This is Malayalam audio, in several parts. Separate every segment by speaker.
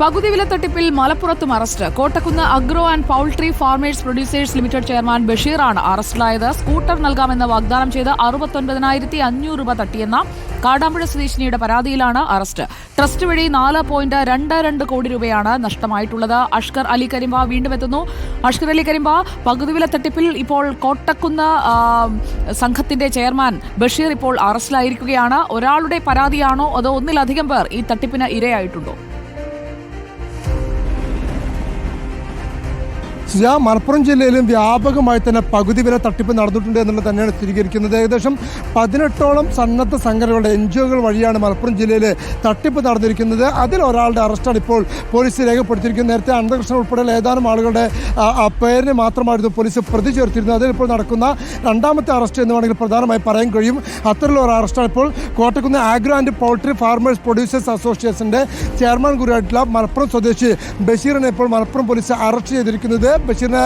Speaker 1: പകുതി വില തട്ടിപ്പിൽ മലപ്പുറത്തും arrest. Kottakkunnu agro and poultry farmers producers limited chairman ബഷീറാണ് അറസ്റ്റിലായത്. സ്കൂട്ടർ നൽകാമെന്ന് വാഗ്ദാനം ചെയ്ത് അറുപത്തൊൻപതിനായിരത്തി അഞ്ഞൂറ് രൂപ തട്ടിയെന്ന കാടാമ്പുഴ സ്വദേശിനിയുടെ പരാതിയിലാണ് അറസ്റ്റ്. ട്രസ്റ്റ് വഴി നാല് പോയിന്റ് രണ്ട് രണ്ട് കോടി രൂപയാണ് നഷ്ടമായിട്ടുള്ളത്. അഷ്കർ അലി കരിമ്പ വീണ്ടും എത്തുന്നു. അഷ്കർ അലി കരിമ്പ പകുതി വില തട്ടിപ്പിൽ ഇപ്പോൾ കോട്ടക്കുന്ന് സംഘത്തിന്റെ ചെയർമാൻ ബഷീർ ഇപ്പോൾ അറസ്റ്റിലായിരിക്കുകയാണ്. ഒരാളുടെ പരാതിയാണോ അതോ ഒന്നിലധികം പേർ ഈ തട്ടിപ്പിന് ഇരയായിട്ടുണ്ടോ?
Speaker 2: സുജാ മലപ്പുറം ജില്ലയിലും വ്യാപകമായി തന്നെ പകുതി വില തട്ടിപ്പ് നടന്നിട്ടുണ്ട് എന്നുള്ളത് തന്നെയാണ് സ്ഥിരീകരിക്കുന്നത്. ഏകദേശം പതിനെട്ടോളം സന്നദ്ധ സംഘടനകളുടെ എൻ ജി ഒകൾ വഴിയാണ് മലപ്പുറം ജില്ലയിൽ തട്ടിപ്പ് നടന്നിരിക്കുന്നത്. അതിൽ ഒരാളുടെ അറസ്റ്റാണ് ഇപ്പോൾ പോലീസ് രേഖപ്പെടുത്തിയിരിക്കുന്നത്. നേരത്തെ അനന്തകൃഷ്ണൻ ഉൾപ്പെടെയുള്ള ഏതാനും ആളുകളുടെ ആ, ആ, പേരിന് മാത്രമായിരുന്നു പോലീസ് പ്രതി ചേർത്തിരുന്നത്. അതിൽ ഇപ്പോൾ നടക്കുന്ന രണ്ടാമത്തെ അറസ്റ്റ് എന്ന് വേണമെങ്കിൽ പ്രധാനമായി പറയാൻ കഴിയും. അത്തരത്തിലുള്ള ഒരു അറസ്റ്റാണ് ഇപ്പോൾ Kottakkunnu agro and poultry farmers producers അസോസിയേഷന്റെ ചെയർമാൻ കൂടിയായിട്ടുള്ള മലപ്പുറം സ്വദേശി ബഷീറിനെ ഇപ്പോൾ മലപ്പുറം പോലീസ് അറസ്റ്റ് ചെയ്തിരിക്കുന്നത്. ബഷീറിനെ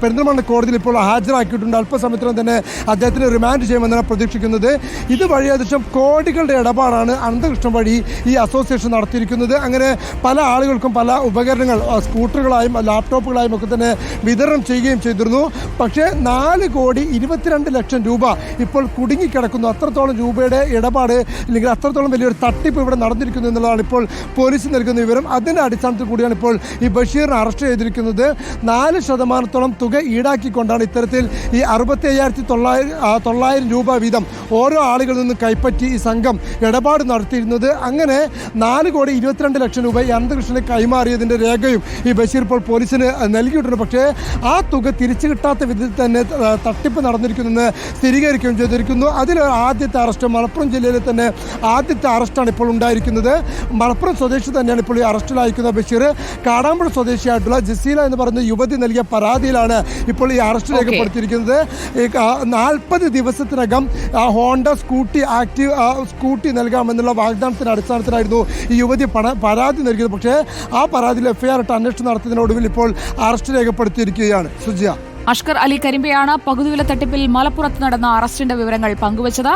Speaker 2: പെരിന്തൽമണ്ണ കോടതിയിൽ ഇപ്പോൾ ഹാജരാക്കിയിട്ടുണ്ട്. അല്പസമയത്തിനും തന്നെ അദ്ദേഹത്തിന് റിമാൻഡ് ചെയ്യുമെന്നാണ് പ്രതീക്ഷിക്കുന്നത്. ഇത് വഴി ഏകദേശം കോടികളുടെ ഇടപാടാണ് അനന്തകൃഷ്ണൻ വഴി ഈ അസോസിയേഷൻ നടത്തിയിരിക്കുന്നത്. അങ്ങനെ പല ആളുകൾക്കും പല ഉപകരണങ്ങൾ സ്കൂട്ടറുകളായും ലാപ്ടോപ്പുകളായും ഒക്കെ തന്നെ വിതരണം ചെയ്യുകയും ചെയ്തിരുന്നു. പക്ഷേ നാല് കോടി ഇരുപത്തിരണ്ട് ലക്ഷം രൂപ ഇപ്പോൾ കുടുങ്ങിക്കിടക്കുന്നു. അത്രത്തോളം രൂപയുടെ ഇടപാട് അല്ലെങ്കിൽ അത്രത്തോളം വലിയൊരു തട്ടിപ്പ് ഇവിടെ നടന്നിരിക്കുന്നു എന്നുള്ളതാണ് ഇപ്പോൾ പോലീസ് നൽകുന്ന വിവരം. അതിന്റെ അടിസ്ഥാനത്തിൽ കൂടിയാണ് ഇപ്പോൾ ഈ ബഷീറിനെ അറസ്റ്റ് ചെയ്തിരിക്കുന്നത്. നാല് ശതമാനത്തോളം തുക ഈടാക്കിക്കൊണ്ടാണ് ഇത്തരത്തിൽ ഈ അറുപത്തി അയ്യായിരത്തി തൊള്ളായിരം തൊള്ളായിരം രൂപ വീതം ഓരോ ആളുകളിൽ നിന്ന് കൈപ്പറ്റി ഈ സംഘം ഇടപാട് നടത്തിയിരുന്നത്. അങ്ങനെ നാല് കോടി ഇരുപത്തിരണ്ട് ലക്ഷം രൂപ ഈ കൈമാറിയതിന്റെ രേഖയും ഈ ബഷീർ ഇപ്പോൾ പോലീസിന് നൽകിയിട്ടുണ്ട്. പക്ഷേ ആ തുക തിരിച്ചു കിട്ടാത്ത വിധത്തിൽ തന്നെ തട്ടിപ്പ് നടന്നിരിക്കുന്നെന്ന് സ്ഥിരീകരിക്കുകയും ചെയ്തിരിക്കുന്നു. അതിൽ ആദ്യത്തെ അറസ്റ്റ് മലപ്പുറം ജില്ലയിലെ തന്നെ ആദ്യത്തെ അറസ്റ്റാണ് ഇപ്പോൾ ഉണ്ടായിരിക്കുന്നത്. മലപ്പുറം സ്വദേശി തന്നെയാണ് ഇപ്പോൾ ഈ അറസ്റ്റിലായിരിക്കുന്ന ബഷീർ. കാടാമ്പുഴ സ്വദേശിയായിട്ടുള്ള ജസീല എന്ന് പറയുന്ന യുവതി നൽകിയ പരാതിയിലാണ് ഇപ്പോൾ ഈ അറസ്റ്റ് രേഖപ്പെടുത്തിയിരിക്കുന്നത്. നാൽപ്പത് ദിവസത്തിനകം ഹോണ്ട സ്കൂട്ടി ആക്റ്റീവ് സ്കൂട്ടി നൽകാമെന്നുള്ള വാഗ്ദാനത്തിന്റെ അടിസ്ഥാനത്തിലായിരുന്നു ഈ യുവതി പരാതി നൽകിയത്. പക്ഷേ ആ പരാതിയിൽ എഫ്ഐആർ ഇട്ട് അന്വേഷണം നടത്തുന്നതിനൊടുവിൽ ഇപ്പോൾ അറസ്റ്റ് രേഖപ്പെടുത്തിയിരിക്കുകയാണ്. സുജിയ.
Speaker 1: അഷ്കർ അലി കരിമ്പയാണ് പകുതിവില തട്ടിപ്പിൽ മലപ്പുറത്ത് നടന്ന അറസ്റ്റിന്റെ വിവരങ്ങൾ പങ്കുവച്ചത്.